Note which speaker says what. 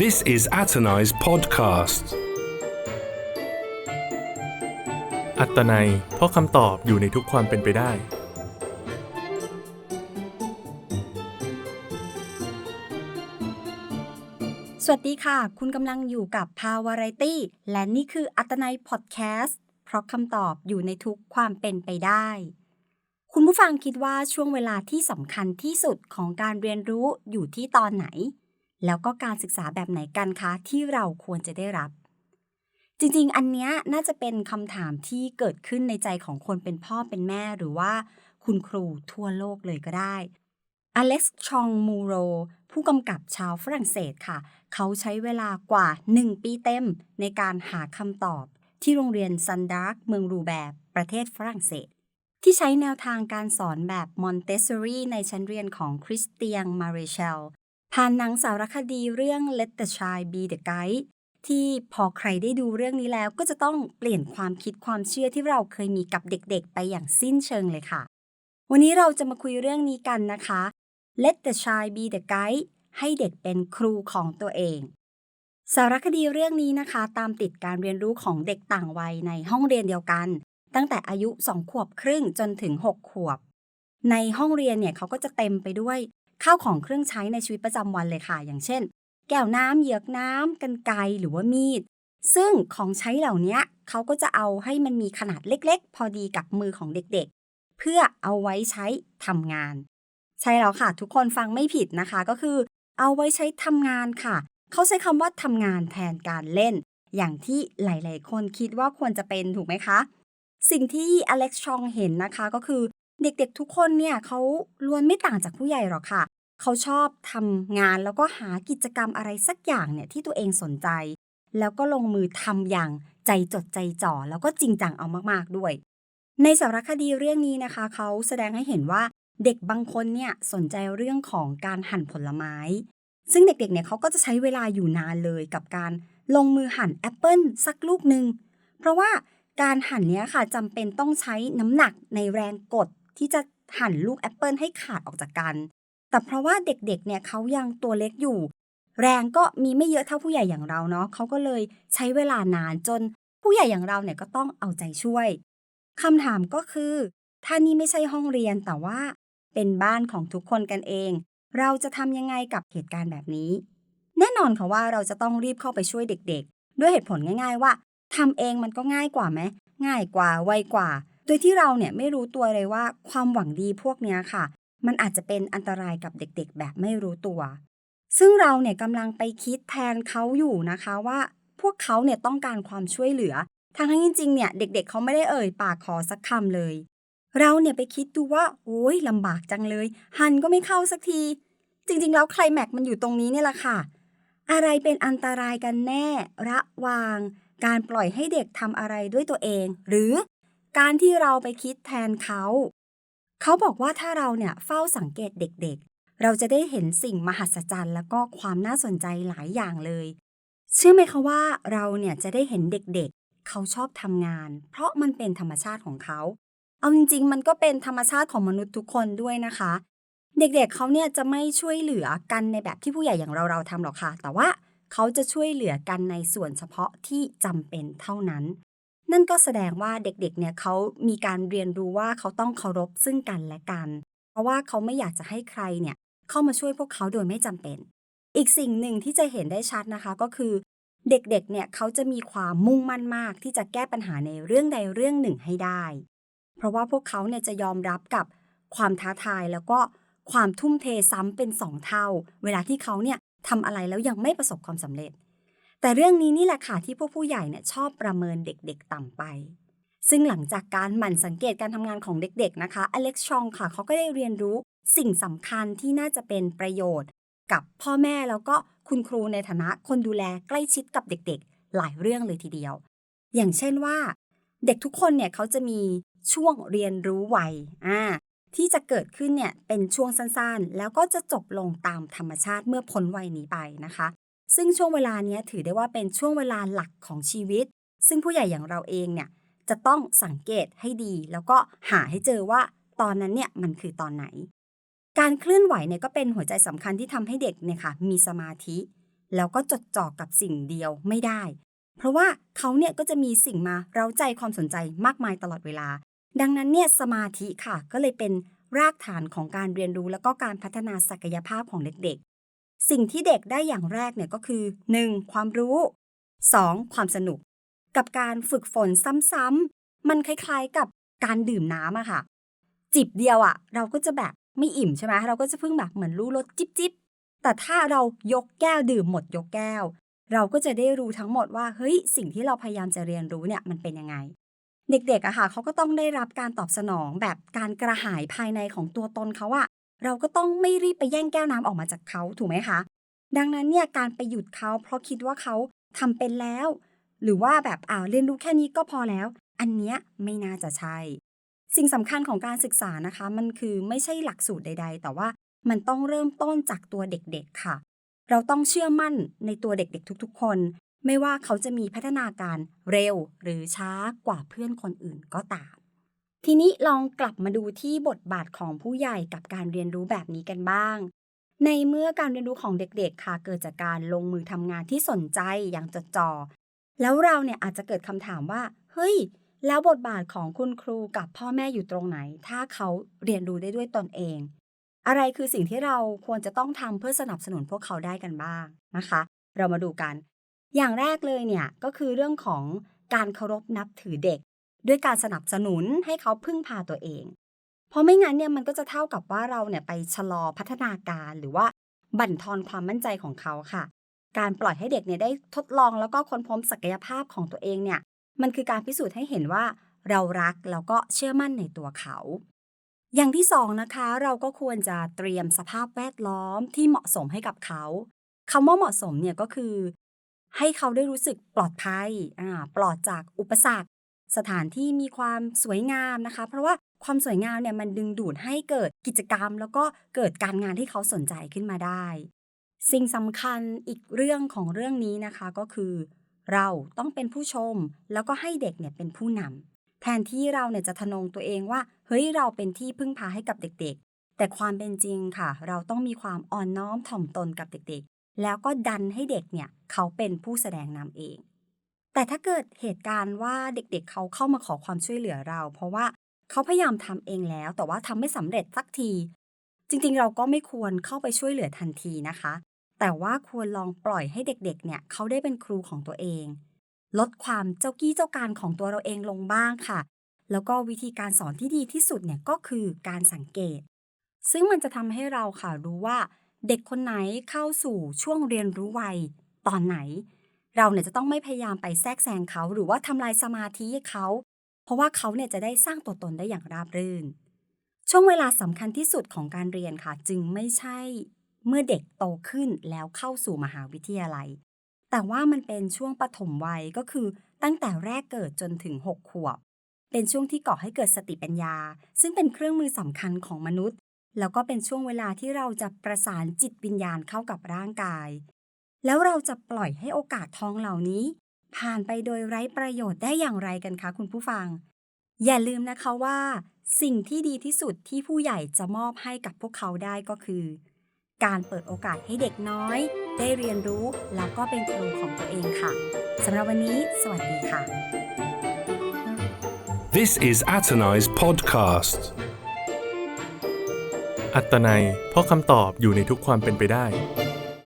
Speaker 1: This is Atanai's podcast.
Speaker 2: อัตนัยเพราะคำตอบอยู่ในทุกความเป็นไปได้
Speaker 3: สวัสดีค่ะ คุณกำลังอยู่กับพาวาไรตี้และนี่คืออัตนัยพอดแคสต์เพราะคำตอบอยู่ในทุกความเป็นไปได้ คุณผู้ฟังคิดว่าช่วงเวลาที่สำคัญที่สุดของการเรียนรู้อยู่ที่ตอนไหน แล้วก็การศึกษาแบบไหนกันคะที่เราควรจะได้รับ จริงๆ อันเนี้ยน่าจะเป็นคำถามที่เกิดขึ้นในใจของคนเป็นพ่อเป็นแม่หรือว่าคุณครูทั่วโลกเลยก็ได้อเล็กซ์ ชองมูโร ผู้กำกับชาวฝรั่งเศสค่ะ เขาใช้เวลากว่า 1 ปีเต็มในการหาคำตอบ ที่โรงเรียนซันดาร์กเมืองรูแบร์ประเทศฝรั่งเศส ที่ใช้แนวทางการสอนแบบมอนเตสซอรีในชั้นเรียนของคริสเตียงมาเรเชล ผ่านหนังสารคดีเรื่อง Let the Child Be the Guide ที่พอใครได้ดูเรื่องนี้แล้วก็จะต้องเปลี่ยนความคิดความเชื่อที่เราเคยมีกับเด็กๆ ไปอย่างสิ้นเชิงเลยค่ะ วันนี้เราจะมาคุยเรื่องนี้กันนะคะ Let the child be the guide ให้เด็กเป็นครูของตัวเอง สารคดีเรื่องนี้นะคะ ตามติดการเรียนรู้ของเด็กต่างวัยในห้องเรียนเดียวกัน ตั้งแต่อายุ 2 ขวบครึ่งจนถึง 6 ขวบ ในห้องเรียนเนี่ยเขาก็จะเต็มไปด้วย ข้าวของเครื่องใช้ในชีวิตประจำวันเลยค่ะ อย่างเช่น แก้วน้ำเหยือกน้ำกันไกหรือว่ามีด ซึ่งของใช้เหล่านี้เขาก็จะเอาให้มันมีขนาดเล็กๆ พอดีกับมือของเด็กๆ เพื่อเอาไว้ใช้ทำงาน ใช่แล้วค่ะ ทุกคนฟังไม่ผิดนะคะก็คือ เอาไว้ใช้ทำงานค่ะ เขาใช้คำว่าทำงานแทนการเล่น อย่างที่หลายๆ คนคิดว่าควรจะเป็นถูกไหมคะ สิ่งที่อเล็กซ์ชองเห็นนะคะก็คือเด็กๆ ทุกคนเนี่ยเขาล้วนไม่ต่างจากผู้ใหญ่หรอกค่ะ เขาชอบทำงานแล้วก็หากิจกรรมอะไรสักอย่างเนี่ยที่ตัวเองสนใจ แล้วก็ลงมือทำอย่างใจจดใจจ่อ แล้วก็จริงจังเอามากๆด้วย ในสารคดีเรื่องนี้นะคะ เขาแสดงให้เห็นว่าเด็กบางคนเนี่ยสนใจเรื่องของการหั่นผลไม้ ซึ่งเด็กๆเนี่ยเขาก็จะใช้เวลาอยู่นานเลยกับการลงมือหั่นแอปเปิลสักลูกหนึ่งเพราะว่าการหั่นเนี้ยค่ะจำเป็นต้องใช้น้ำหนักในแรงกดที่จะหั่นลูกแอปเปิลให้ขาดออกจากกัน แต่เพราะว่าเด็กๆ เนี่ยเขายังตัวเล็กอยู่ แรงก็มีไม่เยอะเท่าผู้ใหญ่อย่างเราเนาะเขาก็เลยใช้เวลานานจนผู้ใหญ่อย่างเราเนี่ยก็ต้องเอาใจช่วยคำถามก็คือถ้านี่ไม่ใช่ห้องเรียนแต่ว่าเป็นบ้านของทุกคนกันเอง เราจะทำยังไงกับเหตุการณ์แบบนี้ แน่นอนค่ะว่าเราจะต้องรีบเข้าไปช่วยเด็กๆ ด้วยเหตุผลง่าย ๆ ว่าทำเองมันก็ง่ายกว่าไหมง่ายกว่าไวกว่า โดยที่เราเนี่ยไม่รู้ตัวเลยว่าความหวังดีพวกนี้ค่ะ มันอาจจะเป็นอันตรายกับเด็กๆ แบบไม่รู้ตัว ซึ่งเราเนี่ยกำลังไปคิดแทนเขาอยู่นะคะว่า พวกเขาเนี่ยต้องการความช่วยเหลือทางที่จริงๆเนี่ยเด็กๆเขาไม่ได้เอ่ยปากขอสักคำเลย เราเนี่ยไปคิดดูว่า โอ้ยลำบากจังเลย หันก็ไม่เข้าสักที จริงๆ แล้วไคลแม็กซ์มันอยู่ตรงนี้เนี่ยแหละค่ะ อะไรเป็นอันตรายกันแน่ ระวาง การปล่อยให้เด็กทำอะไรด้วยตัวเอง หรือการที่เราไปคิดแทนเขา เขาบอกว่าถ้าเราเนี่ยเฝ้าสังเกตเด็กๆ เราจะได้เห็นสิ่งมหัศจรรย์ แล้วก็ความน่าสนใจหลายอย่างเลย เชื่อไหมคะว่าเราเนี่ยจะได้เห็นเด็กๆ เขาชอบทำงาน เพราะมันเป็นธรรมชาติของเขา เอาจริงๆ มันก็เป็นธรรมชาติของมนุษย์ทุกคนด้วยนะคะ เด็กๆเเขาเนี่ยจะไม่ช่วยเหลือกันในแบบที่ผู้ใหญ่อย่างเราเราทำหรอกค่ะ แต่ว่าเขาจะช่วยเหลือกันในส่วนเฉพาะที่จำเป็นเท่านั้น นั่นก็แสดงว่าเด็กๆ เนี่ยเขามีการเรียนรู้ว่าเขาต้องเคารพซึ่งกันและกัน เพราะว่าเขาไม่อยากจะให้ใครเนี่ยเข้ามาช่วยพวกเขาโดยไม่จำเป็น อีกสิ่งหนึ่งที่จะเห็นได้ชัดนะคะก็คือ เด็กๆ เนี่ยเขาจะมีความมุ่งมั่นมากที่จะแก้ปัญหาในเรื่องใดเรื่องหนึ่งให้ได้ เพราะว่าพวกเขาเนี่ยจะยอมรับกับความท้าทายแล้วก็ความทุ่มเทซ้ำเป็นสองเท่า เวลาที่เขาเนี่ยทำอะไรแล้วยังไม่ประสบความสำเร็จ แต่เรื่องนี้นี่แหละค่ะที่พวกผู้ใหญ่เนี่ยชอบประเมินเด็กๆต่ำไป ซึ่งหลังจากการหมั่นสังเกตการทำงานของเด็กๆนะคะอเล็กชองค่ะเขาก็ได้เรียนรู้สิ่งสำคัญที่น่าจะเป็นประโยชน์ กับพ่อแม่แล้วก็คุณครูในฐานะคนดูแลใกล้ชิดกับเด็กๆ หลายเรื่องเลยทีเดียว อย่างเช่นว่า เด็กทุกคนเนี่ยเขาจะมีช่วงเรียนรู้วัยอ่าที่จะเกิดขึ้นเนี่ยเป็นช่วงสั้นๆ แล้วก็จะจบลงตามธรรมชาติเมื่อพ้นวัยนี้ไปนะคะ ซึ่งช่วงเวลานี้ถือได้ว่าเป็นช่วงเวลาหลักของชีวิต ซึ่งผู้ใหญ่อย่างเราเองเนี่ยจะต้องสังเกตให้ดี แล้วก็หาให้เจอว่าตอนนั้นเนี่ยมันคือตอนไหน การเคลื่อนไหวเนี่ยก็เป็นหัวใจสำคัญที่ทำให้เด็กเนี่ยค่ะมีสมาธิ แล้วก็จดจ่อกับสิ่งเดียวไม่ได้ เพราะว่าเขาเนี่ยก็จะมีสิ่งมาเร้าใจความสนใจมากมายตลอดเวลา ดังนั้นเนี่ยสมาธิค่ะก็เลยเป็นรากฐานของการเรียนรู้แล้วก็การพัฒนาศักยภาพของเด็ก สิ่งที่เด็กได้อย่างแรกเนี่ยก็คือ 1. ความรู้ 2. ความสนุก กับการฝึกฝนซ้ำๆมันคล้ายๆกับการดื่มน้ำอะค่ะ จิบเดียวอะเราก็จะแบบไม่อิ่มใช่ไหมเราก็จะเพิ่งแบบเหมือนรู้รสจิบจิบแต่ถ้าเรายกแก้วดื่มหมดยกแก้ว เราก็จะได้รู้ทั้งหมดว่าเฮ้ยสิ่งที่เราพยายามจะเรียนรู้เนี่ยมันเป็นยังไง เด็กๆอะค่ะเขาก็ต้องได้รับการตอบสนองแบบการกระหายภายในของตัวตนเขาอะ เราก็ต้องไม่รีบไปแย่งแก้วน้ำออกมาจากเขาถูกไหมคะ ดังนั้นเนี่ยการไปหยุดเขาเพราะคิดว่าเขาทำเป็นแล้ว หรือว่าแบบอ่าวเรียนรู้แค่นี้ก็พอแล้ว อันเนี้ยไม่น่าจะใช่ สิ่งสำคัญของการศึกษานะคะ มันคือไม่ใช่หลักสูตรใด ๆ แต่ว่ามันต้องเริ่มต้นจากตัวเด็กๆค่ะ เราต้องเชื่อมั่นในตัวเด็กๆทุกๆ คน ไม่ว่าเขาจะมีพัฒนาการเร็วหรือช้ากว่าเพื่อนคนอื่นก็ตาม ทีนี้ลองกลับมาดูที่บทบาทของผู้ใหญ่กับการเรียนรู้แบบนี้กันบ้าง ในเมื่อการเรียนรู้ของเด็กๆค่ะเกิดจากการลงมือทำงานที่สนใจอย่างจดจ่อแล้วเราเนี่ยอาจจะเกิดคำถามว่า เฮ้ย แล้วบทบาทของคุณครูกับพ่อแม่อยู่ตรงไหน ถ้าเขาเรียนรู้ได้ด้วยตนเอง อะไรคือสิ่งที่เราควรจะต้องทำเพื่อสนับสนุนพวกเขาได้กันบ้างนะคะ เรามาดูกัน อย่างแรกเลยเนี่ยก็คือเรื่องของการเคารพนับถือเด็ก ด้วยการสนับสนุนให้เขาพึ่งพาตัวเอง เพราะไม่งั้นเนี่ยมันก็จะเท่ากับว่าเราเนี่ยไปชะลอพัฒนาการหรือว่าบั่นทอนความมั่นใจของเขาค่ะ การปล่อยให้เด็กเนี่ยได้ทดลองแล้วก็ค้นพบศักยภาพของตัวเองเนี่ย มันคือการพิสูจน์ให้เห็นว่าเรารักแล้วก็เชื่อมั่นในตัวเขา อย่างที่สองนะคะเราก็ควรจะเตรียมสภาพแวดล้อมที่เหมาะสมให้กับเขาคำว่าเหมาะสมเนี่ยก็คือ ให้เขาได้รู้สึกปลอดภัย ปลอดจากอุปสรรค สถานที่มีความสวยงามนะคะ เพราะว่าความสวยงามเนี่ยมันดึงดูดให้เกิดกิจกรรม แล้วก็เกิดการงานที่เขาสนใจขึ้นมาได้ สิ่งสำคัญอีกเรื่องของเรื่องนี้นะคะก็คือ เราต้องเป็นผู้ชมแล้วก็ให้เด็กเนี่ยเป็นผู้นำแทนที่เราเนี่ยจะทะนงตัวเองว่า เฮ้ยเราเป็นที่พึ่งพาให้กับเด็กๆ แต่ความเป็นจริงค่ะ เราต้องมีความอ่อนน้อมถ่อมตนกับเด็กๆ แล้วก็ดันให้เด็กเนี่ยเขาเป็นผู้แสดงนำเอง แต่ถ้าเกิดเหตุการณ์ว่าเด็กๆเขาเข้ามาขอความช่วยเหลือเรา เพราะว่าเขาพยายามทำเองแล้ว แต่ว่าทำไม่สำเร็จสักที จริงๆ เราก็ไม่ควรเข้าไปช่วยเหลือทันทีนะคะ แต่ว่าควรลองปล่อยให้เด็กๆ เนี่ยเขาได้เป็นครูของตัวเอง ลดความเจ้ากี้เจ้าการของตัวเราเองลงบ้างค่ะ แล้วก็วิธีการสอนที่ดีที่สุดเนี่ยก็คือการสังเกต ซึ่งมันจะทำให้เราค่ะรู้ว่า เด็กคนไหนเข้าสู่ช่วงเรียนรู้วัยตอนไหน เราเนี่ยจะต้องไม่พยายามไปแทรกแซงเขา หรือว่าทำลายสมาธิเขา เพราะว่าเขาเนี่ยจะได้สร้างตัวตนได้อย่างราบรื่น ช่วงเวลาสำคัญที่สุดของการเรียนค่ะ จึงไม่ใช่เมื่อเด็กโตขึ้นแล้วเข้าสู่มหาวิทยาลัย แต่ว่ามันเป็นช่วงปฐมวัยก็คือตั้งแต่แรกเกิดจนถึง 6 ขวบ เป็นช่วงที่ก่อให้เกิดสติปัญญา ซึ่งเป็นเครื่องมือสำคัญของมนุษย์ แล้วก็เป็นช่วงเวลาที่เราจะประสานจิตวิญญาณเข้ากับร่างกาย แล้วเราจะปล่อยให้โอกาสทองเหล่านี้ ผ่านไปโดยไร้ประโยชน์ได้อย่างไรกันคะคุณผู้ฟัง อย่าลืมนะคะว่า สิ่งที่ดีที่สุดที่ผู้ใหญ่จะมอบให้กับพวกเขาได้ก็คือ การเปิดโอกาสให้เด็กน้อย ได้เรียนรู้แล้วก็เป็นครูของตัวเองค่ะสำหรับวันนี้ สวัสดีค่ะ
Speaker 1: This is Atanai's podcast.
Speaker 2: อัตนัยเพราะคำตอบอยู่ในทุกความเป็นไปได้